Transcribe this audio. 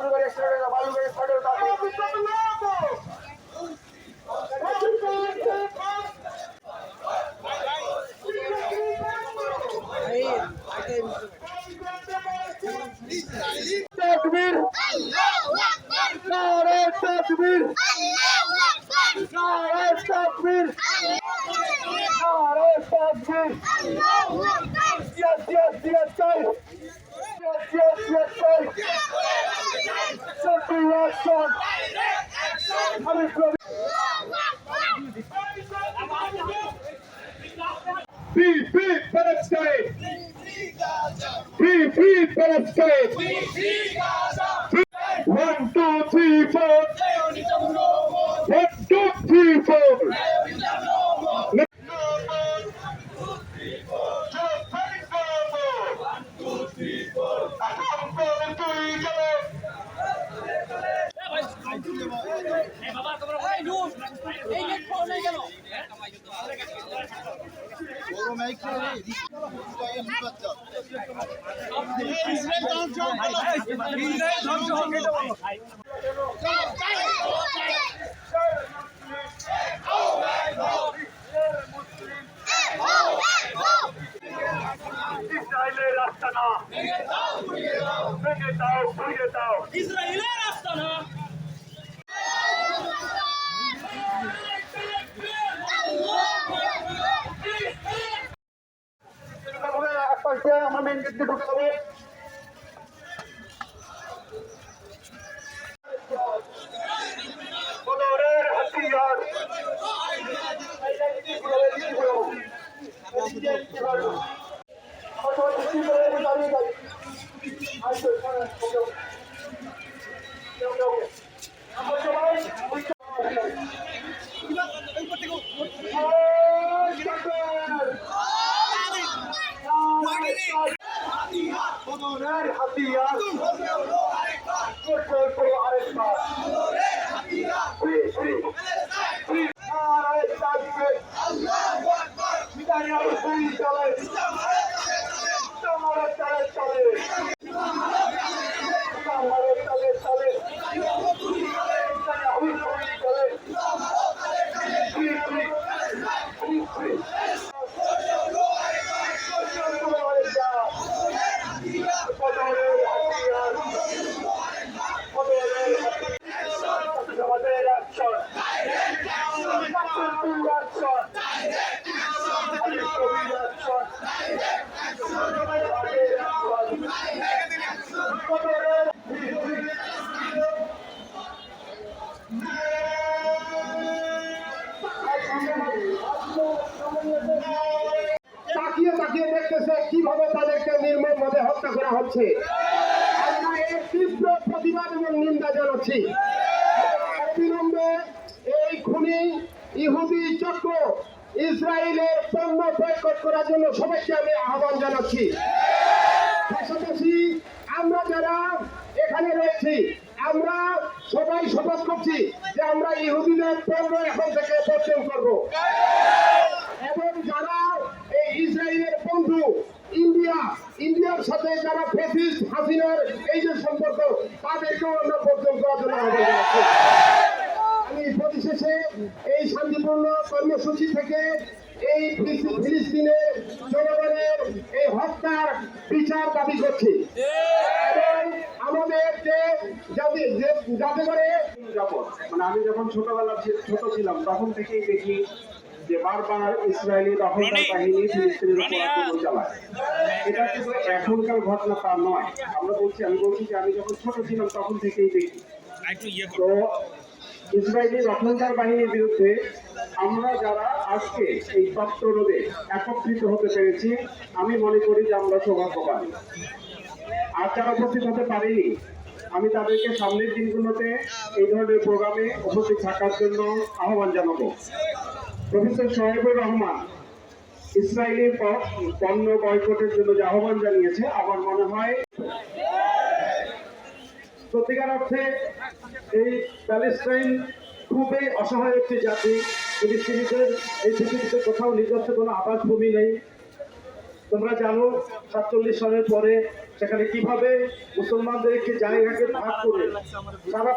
বালুগাড়ি start বালুগাড়ি start তকবীর নারে তকবীর নারে তকবীর নারে তকবীর Yes, yes, yes, sir. Yes, Free, free Palestine! Free, free Palestine! Free, free Gaza! One, two, three, four! One, two, three, four! Hey, Baba, come on. Hey, dude. Hey, get phone. Hey, get phone. ইসরায়েলের রাস্তা না। দাও ভেঙে দাও ইসরায়েলের আস্তানা তারপরে এক পাশ দিয়ে আমরা মেন গেট দিয়ে ঢুকে যাব হাতিয়ার। বদরের হাতিয়ার করে আরেকবার শ্রী শ্রী শ্রী নারায় তাকিয়ে তাকিয়ে দেখতেছে কীভাবে তাদেরকে নির্মম ভাবে হত্যা করা হচ্ছে। আমরা এর তীব্র প্রতিবাদ এবং নিন্দা জানাচ্ছি। অবিলম্বে এই খুনি ইহুদি চক্র ইসরায়েলের পণ্য বয়কট করার জন্য সবাইকে আমি আহ্বান জানাচ্ছি। পাশাপাশি আমরা যারা এখানে রয়েছি, আমরা সবাই শপথ করছি যে আমরা ইহুদিদের পণ্য এখন থেকে বর্জন করব। এবং যারা এই ইসরায়েলের বন্ধু, ইন্ডিয়া, ইন্ডিয়ার সাথে যারা ফেসিস্ট, হাসিনার এই যে সম্পর্ক, তাদেরকেও আমরা বর্জন করার জন্য আহ্বান এই শান্তিপূর্ণ কর্মসূচি থেকে এই ফিলিস্তি- ফিলিস্তিনের জনগণের এই হত্যার বিচার দাবি করছি। আমাদের যে যাতে করে মানে আমি যখন ছোটবেলা ছোট ছিলাম তখন থেকেই দেখি যে বারবার ইসরায়েলি দখলদার বাহিনী ফিলিস্তিনের উপর আক্রমণ চালায়। এটা কিন্তু এখনকার ঘটনা তা নয়। আমরা বলছি আমি বলছি যে আমি যখন ছোট ছিলাম তখন থেকেই দেখি। তো ইসরায়েলি দখলদার বাহিনীর বিরুদ্ধে আমরা যারা আজকে এই তত্ত্ব রোধে একত্রিত হতে পেরেছি, আমি মনে করি যে আমরা সৌভাগ্যবান। আর যারা উপস্থিত হতে পারেনি, আমি তাদেরকে সামনের দিনগুলোতে এই ধরনের প্রোগ্রামে উপস্থিত থাকার জন্য আহ্বান জানাব। প্রফেসর সোহেবুর রহমান, ইসরায়েলি পণ্য বয়কটের জন্য যে আহ্বান জানিয়েছে, আমার মনে হয় সত্যিকার অর্থে এই প্যালেস্টাইন খুবই অসহায় একটি জাতি। ফিলিস্তিনিদের এই পৃথিবীতে কোথাও নিজস্ব কোনো আবাসভূমি নেই, তোমরা জানো সাতচল্লিশ সালের পরে সেখানে কীভাবে মুসলমানদের একটি জায়গাকে ভাগ করে সারা